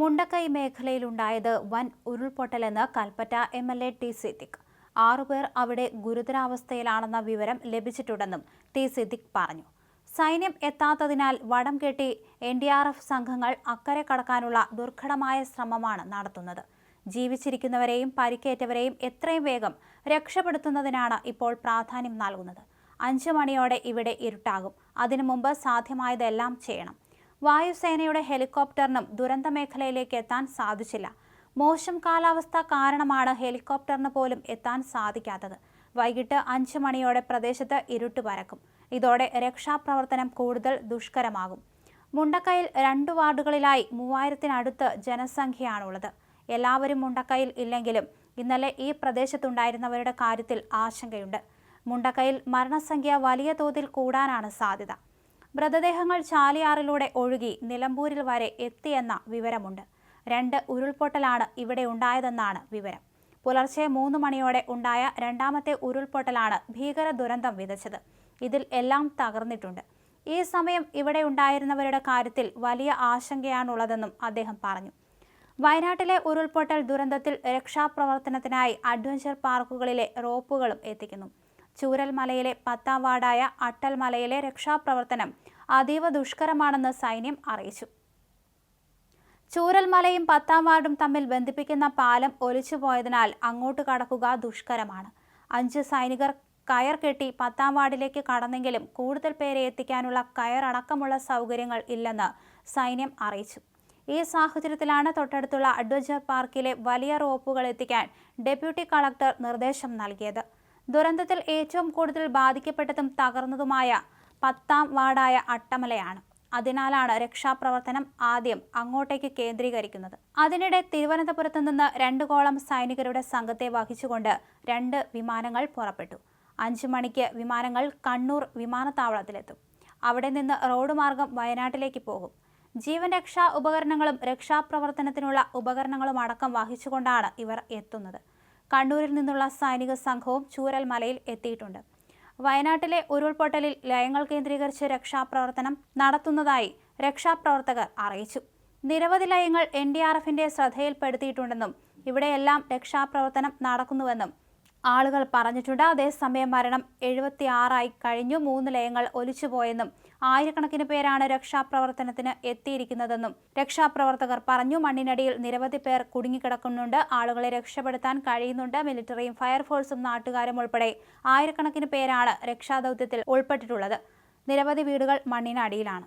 മുണ്ടക്കൈ മേഖലയിലുണ്ടായത് വൻ ഉരുൾപൊട്ടലെന്ന് Kalpetta M L A T Siddique. ആറുപേർ അവിടെ ഗുരുതരാവസ്ഥയിലാണെന്ന വിവരം ലഭിച്ചിട്ടുണ്ടെന്നും ടി സിദ്ദിഖ് പറഞ്ഞു. സൈന്യം എത്താത്തതിനാൽ വടം കെട്ടി എൻ ഡി ആർ എഫ് സംഘങ്ങൾ അക്കരെ കടക്കാനുള്ള ദുർഘടമായ ശ്രമമാണ് നടത്തുന്നത്. ജീവിച്ചിരിക്കുന്നവരെയും പരിക്കേറ്റവരെയും എത്രയും വേഗം രക്ഷപ്പെടുത്തുന്നതിനാണ് ഇപ്പോൾ പ്രാധാന്യം നൽകുന്നത്. അഞ്ചു മണിയോടെ ഇവിടെ ഇരുട്ടാകും. അതിനു മുമ്പ് സാധ്യമായതെല്ലാം ചെയ്യണം. വായുസേനയുടെ ഹെലികോപ്റ്ററിനും ദുരന്ത മേഖലയിലേക്ക് എത്താൻ സാധിച്ചില്ല. മോശം കാലാവസ്ഥ കാരണമാണ് ഹെലികോപ്റ്ററിന് പോലും എത്താൻ സാധിക്കാത്തത്. വൈകിട്ട് അഞ്ച് മണിയോടെ പ്രദേശത്ത് ഇരുട്ട് പരക്കും. ഇതോടെ രക്ഷാപ്രവർത്തനം കൂടുതൽ ദുഷ്കരമാകും. മുണ്ടക്കയിൽ രണ്ട് വാർഡുകളിലായി മൂവായിരത്തിനടുത്ത് ജനസംഖ്യയാണുള്ളത്. എല്ലാവരും മുണ്ടക്കയിൽ ഇല്ലെങ്കിലും ഇന്നലെ ഈ പ്രദേശത്തുണ്ടായിരുന്നവരുടെ കാര്യത്തിൽ ആശങ്കയുണ്ട്. മുണ്ടക്കയിൽ മരണസംഖ്യ വലിയ തോതിൽ കൂടാനാണ് സാധ്യത. മൃതദേഹങ്ങൾ ചാലിയാറിലൂടെ ഒഴുകി നിലമ്പൂരിൽ വരെ എത്തിയെന്ന വിവരമുണ്ട്. രണ്ട് ഉരുൾപൊട്ടലാണ് ഇവിടെ ഉണ്ടായതെന്നാണ് വിവരം. പുലർച്ചെ മൂന്ന് മണിയോടെ ഉണ്ടായ രണ്ടാമത്തെ ഉരുൾപൊട്ടലാണ് ഭീകര ദുരന്തം വിതച്ചത്. ഇതിൽ എല്ലാം തകർന്നിട്ടുണ്ട്. ഈ സമയം ഇവിടെ ഉണ്ടായിരുന്നവരുടെ കാര്യത്തിൽ വലിയ ആശങ്കയാണുള്ളതെന്നും അദ്ദേഹം പറഞ്ഞു. വയനാട്ടിലെ ഉരുൾപൊട്ടൽ ദുരന്തത്തിൽ രക്ഷാപ്രവർത്തനത്തിനായി അഡ്വഞ്ചർ പാർക്കുകളിലെ റോപ്പുകളും എത്തിക്കുന്നു. ചൂരൽമലയിലെ പത്താം വാർഡായ അട്ടൽമലയിലെ രക്ഷാപ്രവർത്തനം അതീവ ദുഷ്കരമാണെന്ന് സൈന്യം അറിയിച്ചു. ചൂരൽമലയും പത്താം വാർഡും തമ്മിൽ ബന്ധിപ്പിക്കുന്ന പാലം ഒലിച്ചുപോയതിനാൽ അങ്ങോട്ട് കടക്കുക ദുഷ്കരമാണ്. അഞ്ച് സൈനികർ കയർ കെട്ടി പത്താം വാർഡിലേക്ക് കടന്നെങ്കിലും കൂടുതൽ പേരെ എത്തിക്കാനുള്ള കയർ അടക്കമുള്ള സൗകര്യങ്ങൾ ഇല്ലെന്ന് സൈന്യം അറിയിച്ചു. ഈ സാഹചര്യത്തിലാണ് തൊട്ടടുത്തുള്ള അഡ്വഞ്ചർ പാർക്കിലെ വലിയ റോപ്പുകൾ എത്തിക്കാൻ ഡെപ്യൂട്ടി കളക്ടർ നിർദ്ദേശം നൽകിയത്. ദുരന്തത്തിൽ ഏറ്റവും കൂടുതൽ ബാധിക്കപ്പെട്ടതും തകർന്നതുമായ പത്താം വാർഡായ അട്ടമലയാണ്. അതിനാലാണ് രക്ഷാപ്രവർത്തനം ആദ്യം അങ്ങോട്ടേക്ക് കേന്ദ്രീകരിക്കുന്നത്. അതിനിടെ തിരുവനന്തപുരത്ത് നിന്ന് രണ്ട് കോളം സൈനികരുടെ സംഘത്തെ വഹിച്ചുകൊണ്ട് രണ്ട് വിമാനങ്ങൾ പുറപ്പെട്ടു. അഞ്ചു മണിക്ക് വിമാനങ്ങൾ കണ്ണൂർ വിമാനത്താവളത്തിലെത്തും. അവിടെ നിന്ന് റോഡ് മാർഗം വയനാട്ടിലേക്ക് പോകും. ജീവൻ രക്ഷാ ഉപകരണങ്ങളും രക്ഷാപ്രവർത്തനത്തിനുള്ള ഉപകരണങ്ങളും അടക്കം വഹിച്ചുകൊണ്ടാണ് ഇവർ എത്തുന്നത്. കണ്ണൂരിൽ നിന്നുള്ള സൈനിക സംഘവും ചൂരൽമലയിൽ എത്തിയിട്ടുണ്ട്. വയനാട്ടിലെ ഉരുൾപൊട്ടലിൽ ലയങ്ങൾ കേന്ദ്രീകരിച്ച് രക്ഷാപ്രവർത്തനം നടത്തുന്നതായി രക്ഷാപ്രവർത്തകർ അറിയിച്ചു. നിരവധി ലയങ്ങൾ എൻ ഡി ആർ എഫിന്റെ ശ്രദ്ധയിൽപ്പെടുത്തിയിട്ടുണ്ടെന്നും ഇവിടെയെല്ലാം രക്ഷാപ്രവർത്തനം നടക്കുന്നുവെന്നും ആളുകൾ പറഞ്ഞിട്ടുണ്ട്. അതേസമയം മരണം എഴുപത്തി ആറായി കഴിഞ്ഞു. മൂന്ന് ലയങ്ങൾ ഒലിച്ചുപോയെന്നും ആയിരക്കണക്കിന് പേരാണ് രക്ഷാപ്രവർത്തനത്തിന് എത്തിയിരിക്കുന്നതെന്നും രക്ഷാപ്രവർത്തകർ പറഞ്ഞു മണ്ണിനടിയിൽ നിരവധി പേർ കുടുങ്ങിക്കിടക്കുന്നുണ്ട് ആളുകളെ രക്ഷപ്പെടുത്താൻ കഴിയുന്നുണ്ട് മിലിറ്ററിയും ഫയർഫോഴ്സും നാട്ടുകാരും ഉൾപ്പെടെ ആയിരക്കണക്കിന് പേരാണ് രക്ഷാദൗത്യത്തിൽ ഉൾപ്പെട്ടിട്ടുള്ളത്. നിരവധി വീടുകൾ മണ്ണിനടിയിലാണ്.